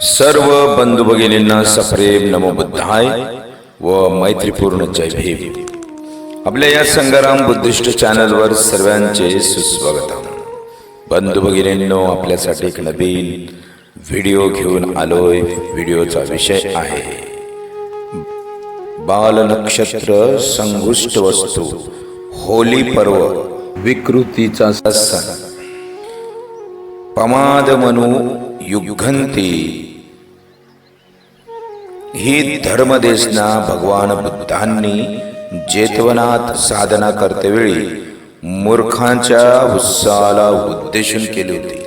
सर्व बंधू भगिनींना सप्रेम नमो बुद्धाय व मैत्रीपूर्ण जय भीम. आपल्या या संग्राम बुद्धिस्ट चॅनलवर सर्वांचे सुस्वागतम. बंधू भगिनींनो आपल्यासाठी एक नवीन व्हिडिओ घेऊन आलोय. व्हिडिओचा विषय आहे बाल नक्षत्र संगुष्ट वस्तू होली पर्व विकृतीचा सण. पमाद मनू युगंती ही धर्मदेशना भगवान बुद्धांनी जेतवनात साधना करतेवेळी मूर्खांच्या उत्साहाला उद्देशून केली होती.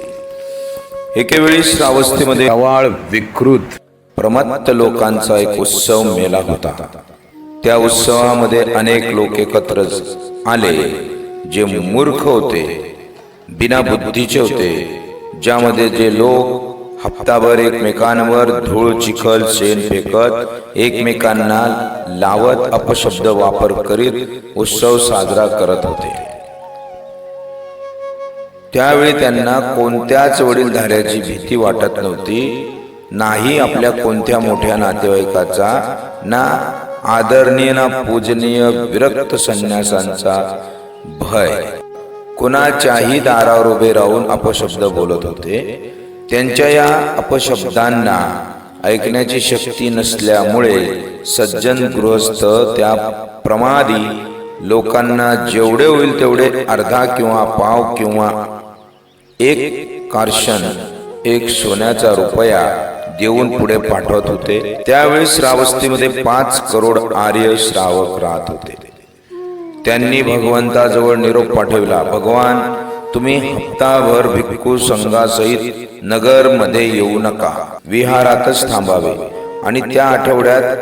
एकेवेळी श्रावस्तीमध्ये अवाळ विकृत प्रमत्त लोकांचा एक उत्सव मेला होता. त्या उत्सवामध्ये अनेक लोक एकत्र आले जे मूर्ख होते बिना बुद्धीचे होते ज्यामध्ये जे लोक हप्ताभर एकमेकांवर धूळ चिखल शेण फेकत एकमेकांना लावत अपशब्द वापर करीत उत्सव साजरा करत होते. त्यावेळी त्यांना कोणत्याच वडीलधाऱ्याची भीती वाटत नव्हती नाही आपल्या कोणत्या मोठ्या नातेवाईकाचा ना आदरणीय ना पूजनीय विरक्त संन्यासांचा भय. कुणाच्याही दारावर उभे राहून अपशब्द बोलत होते त्यांच्या या अपशब्दांना ऐकण्याची शक्ती नसल्यामुळे सज्जन गृहस्थ त्या प्रमादी लोकांना जेवढे होईल तेवढे अर्धा किंवा पाव किंवा एक कार्शन एक सोन्याचा रुपया देऊन पुढे पाठवत होते. त्यावेळी श्रावस्तीमध्ये पाच करोड आर्य श्रावक राहत होते. त्यांनी भगवंताजवळ निरोप पाठविला भगवान तुम्ही हप्ताभर भिक्खू संघासहित नगरमध्ये येऊ नका. विहारातच थांबावे. आणि त्या आठवड्यात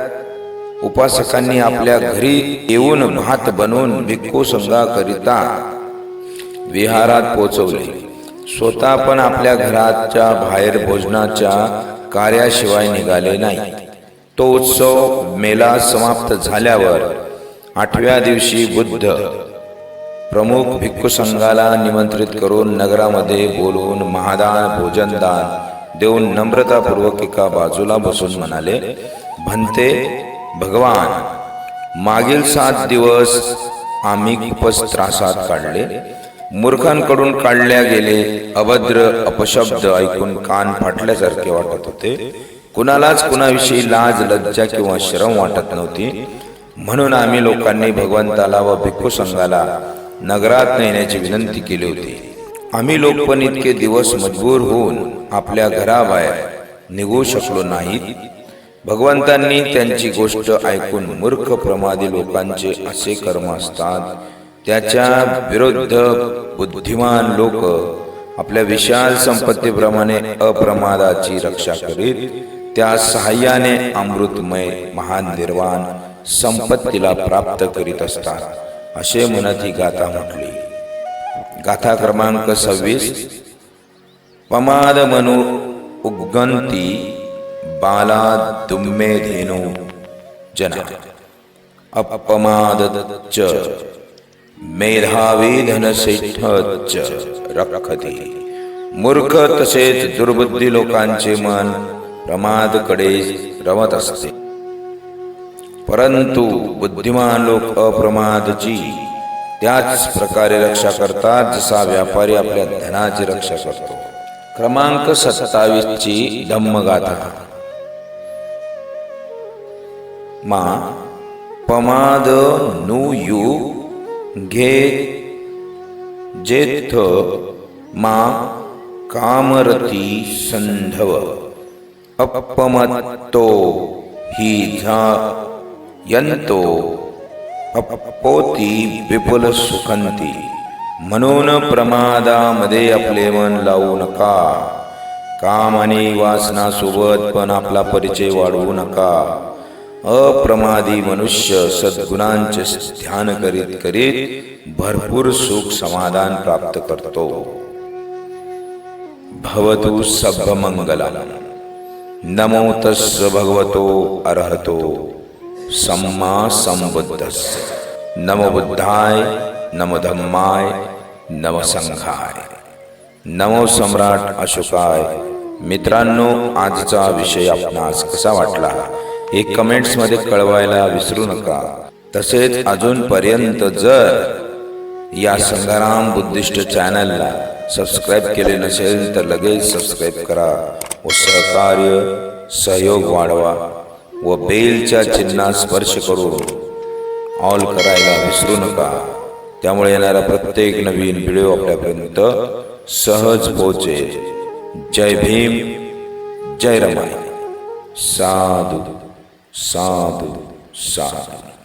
उपासकांनी आपल्या घरी येऊन भात बनवून भिक्खू संघाकरिता विहारात पोचवले. स्वतः पण आपल्या घराच्या बाहेर भोजनाच्या कार्याशिवाय निघाले नाही. तो उत्सव मेला समाप्त झाल्यावर आठव्या दिवशी बुद्ध प्रमुख भिक्खू संघाला निमंत्रित करून नगरामध्ये बोलून महादान भोजनदान देऊन नम्रतापूर्वक एका बाजूला बसून म्हणाले म्हणते भगवान मागील सात दिवस आम्ही खूपच त्रासात काढले. मूर्खांकडून काढल्या गेले अभद्र अपशब्द ऐकून कान फाटल्यासारखे वाटत होते. कुणालाच कुणाविषयी लाज लज्जा किंवा श्रम वाटत नव्हती. म्हणून आम्ही लोकांनी भगवंताला व भिक्खू संघाला नगरात नेण्याची विनंती केली होती. आम्ही लोक पण इतके दिवस मजबूर होऊन आपल्या घराबाहेर निघू शकलो नाहीत. भगवंतांनी त्यांची गोष्ट ऐकून मूर्ख प्रमादी लोकांचे असे कर्म असतात. त्याच्या विरुद्ध बुद्धिमान लोक आपल्या विशाल संपत्तीप्रमाणे अप्रमादाची रक्षा करीत त्या सहाय्याने अमृतमय महान निर्वाण संपत्तीला प्राप्त करीत असतात. असे मनाची गाथा म्हटली. गाथा क्रमांक सव्वीस. पमाद मनु उगंती बाला दुम्मे धेनु जना। अपमाद च मेधावी धनसेठ च रखती मूर्ख तसेच दुर्बुद्धी लोकांचे मन प्रमादकडे रमत असते। परंतु बुद्धिमान लोक अप्रमादची. त्याच प्रकारे रक्षा करतात जसा व्यापारी आपल्या धनाची रक्षा करतो. क्रमांक सत्तावीस ची धम्मगाथा. मा पमाद नु यू घे जेथ मा कामरती संधव. अपमत्तो ही झा यंतो अपोती विपुल सुखंती. म्हणून प्रमादामध्ये आपले मन लावू नका. काम आणि वासना सोबत पण आपला परिचय वाढवू नका. अप्रमादी मनुष्य सद्गुणांचे ध्यान करीत करीत भरपूर सुख समाधान प्राप्त करतो. भवतु सभमंगला नमो तस् भगवतो अर्हतो. सम्मा संबुद्धस्य नमो बुद्धाय नमो धम्माय नम संघाय। नमो सम्राट अशोकाय मित्रांनो आजचा विषय आपणास कसा वाटला हे कमेंट्समध्ये कळवायला विसरू नका. तसेच अजूनपर्यंत जर या संघाराम बुद्धिस्ट चॅनलला सबस्क्राईब केले नसेल तर लगेच सबस्क्राईब करा व सहकार्य सहयोग वाढवा. व बेलच्या चिन्हास स्पर्श करून ऑल करायला विसरू नका. त्यामुळे येणारा प्रत्येक नवीन व्हिडिओ आपल्यापर्यंत सहज पोहोचेल. जय भीम जय रमाई. साधू साधू साधू.